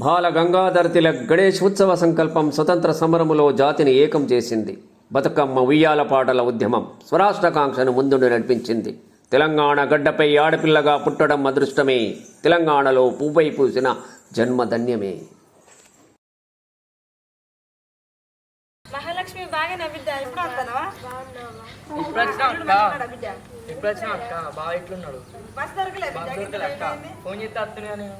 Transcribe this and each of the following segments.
బాల గంగాధర తిలక్ గణేష్ ఉత్సవ సంకల్పం స్వతంత్ర సమరములో జాతిని ఏకం చేసింది. బతుకమ్మ ఉయ్యాల పాటల ఉద్యమం స్వరాష్ట్రకాంక్షను ముందుండి నడిపించింది. తెలంగాణ గడ్డపై ఆడపిల్లగా పుట్టడం అదృష్టమే. తెలంగాణలో పువ్వై పూసిన జన్మధన్యమే. మహాలక్ష్మి బాగా నవ్విద్దా? ఇప్పుడు వస్తానవా? ఇప్పుడు వచ్చినా అక్క. ఇప్పుడు వచ్చినా అక్క. బాగా ఎట్లున్నాడు బస్ దొరకలేదు. ఫోన్ చేస్తే వస్తున్నా నేను.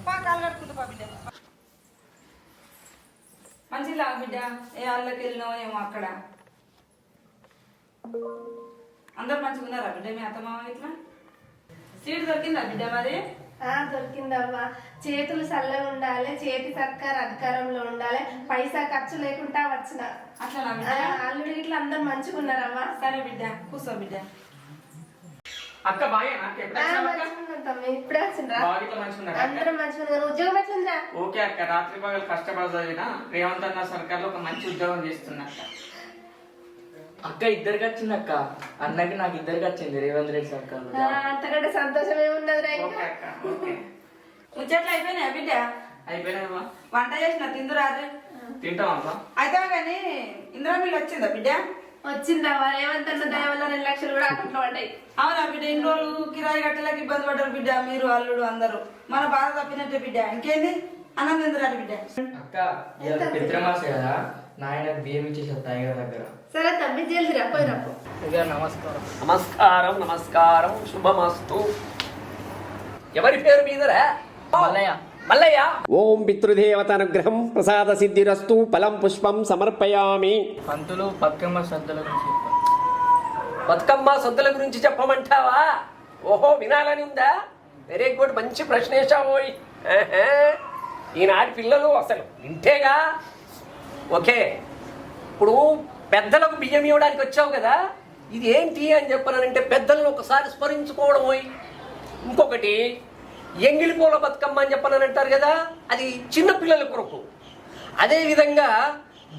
కాలు కడుకుంటా బిడ్డ ఏ వాళ్ళకి వెళ్ళినావు ఏమో అక్కడ. అందరు మంచిగా ఉన్నారా బిడ్డ? మీ అత్త మామ ఇట్లా? సీట్ దొరికిందా బిడ్డ మరి? ఆ దొరికిందవ్వా చేతులు చల్లగా ఉండాలి చేతి సర్కార్ అధికారంలో ఉండాలి. పైసా ఖర్చు లేకుండా వచ్చిన. అట్లా ఆ, బిడ్డ అల్లుడు ఇట్లా అందరు మంచిగా ఉన్నారవ్వా సరే బిడ్డ కూర్చో బిడ్డ. అక్క బాగా తమ్మి ఇప్పుడే వచ్చిండ్రా? మంచిగా? అందరం మంచిగా ఉద్యోగం ఎట్లుందా ఓకే అక్క రాత్రి పగలు కష్టపడి చదివిన రేవంత్ అన్న సర్కార్లో ఒక మంచి ఉద్యోగం చేస్తున్నా అక్క. అక్క ఇద్దరికి వచ్చింది అక్క. అన్నకి నాకు ఇద్దరికి వచ్చింది రేవంత్ రెడ్డి సర్కార్లో. ఆ, అంతకంటే సంతోషం ఏమున్నదిరా ఓకే అక్క ఓకే. ముచ్చట్లు అయిపోయినాయా బిడ్డ? అయిపోయినాయమ్మా. వంట చేసిన తిందు రాత్రి తింటామమ్మా అయితే కానీ ఇందిరా బిల్లు వచ్చిందా బిడ్డ? వచ్చిందవ్వా రేవంత్ దయ వల్ల రెండు లక్షలు కూడా అకౌంట్లో పడ్డాయి. అవునా బిడ్డ? ఇన్ని రోజులు కిరాయి గట్టలకి ఇబ్బంది పడ్డారు బిడ్డ మీరు అల్లుడు అందరూ. మన బాధ తప్పినట్టే బిడ్డ. ఇంకేంది? అన్నం తిందురారు బిడ్డ. అక్క ఇవాళ పిత్రమాస కదా. నాయన బియ్యం ఇచ్చేసి టైగర్ దగ్గర. సరే తమ్మి జల్దిరా పోయినప్పు నమస్కారం. నమస్కారం నమస్కారం శుభమస్తు. ఎవరి పేరు మీదరా? మల్లయ్య. మల్లయ్య! ఓం పితృదేవత అనుగ్రహం ప్రసాద సిద్ధిరస్తు ఫలం పుష్పం సమర్పయామి. పంతులు బతుకమ్మ శ్రద్ధల గురించి. బతుకమ్మ సొద్దుల గురించి చెప్పమంటావా? ఓహో వినాలని ఉందా? వెరీ గుడ్ మంచి ప్రశ్న వేసావోయ్. ఈనాటి పిల్లలు అసలు వింటేగా ఓకే. ఇప్పుడు పెద్దలకు బియ్యం ఇవ్వడానికి వచ్చావు కదా? ఇది ఏంటి అని చెప్పానంటే పెద్దలను ఒకసారి స్మరించుకోవడం పోయి ఇంకొకటి ఎంగిలిపోల బతుకమ్మ అని చెప్పనని అంటారు కదా అది చిన్నపిల్లల కొరకు. అదేవిధంగా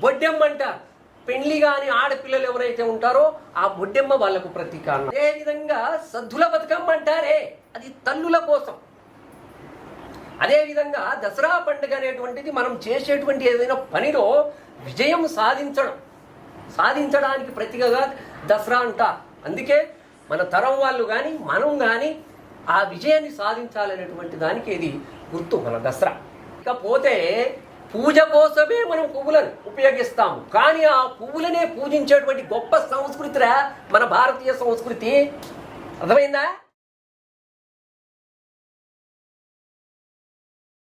బొడ్డెమ్మ అంటారు పెళ్ళి కాని ఆడపిల్లలు ఎవరైతే ఉంటారో ఆ బొడ్డెమ్మ వాళ్ళకు ప్రతీకారం. అదే విధంగా సద్దుల బతుకమ్మ అంటారే అది తల్లుల కోసం. అదే విధంగా దసరా పండుగ అనేటువంటిది మనం చేసేటువంటి ఏదైనా పనిలో విజయం సాధించడం. సాధించడానికి ప్రతీకగా దసరా అంట. అందుకే మన తరం వాళ్ళు కానీ మనం కానీ ఆ విజయాన్ని సాధించాలనేటువంటి దానికి ఇది గుర్తు మన దసరా. ఇకపోతే పూజ కోసమే మనం పువ్వులను ఉపయోగిస్తాము. కానీ ఆ పువ్వులనే పూజించేటువంటి గొప్ప సంస్కృతిరా మన భారతీయ సంస్కృతి. అర్థమైందా?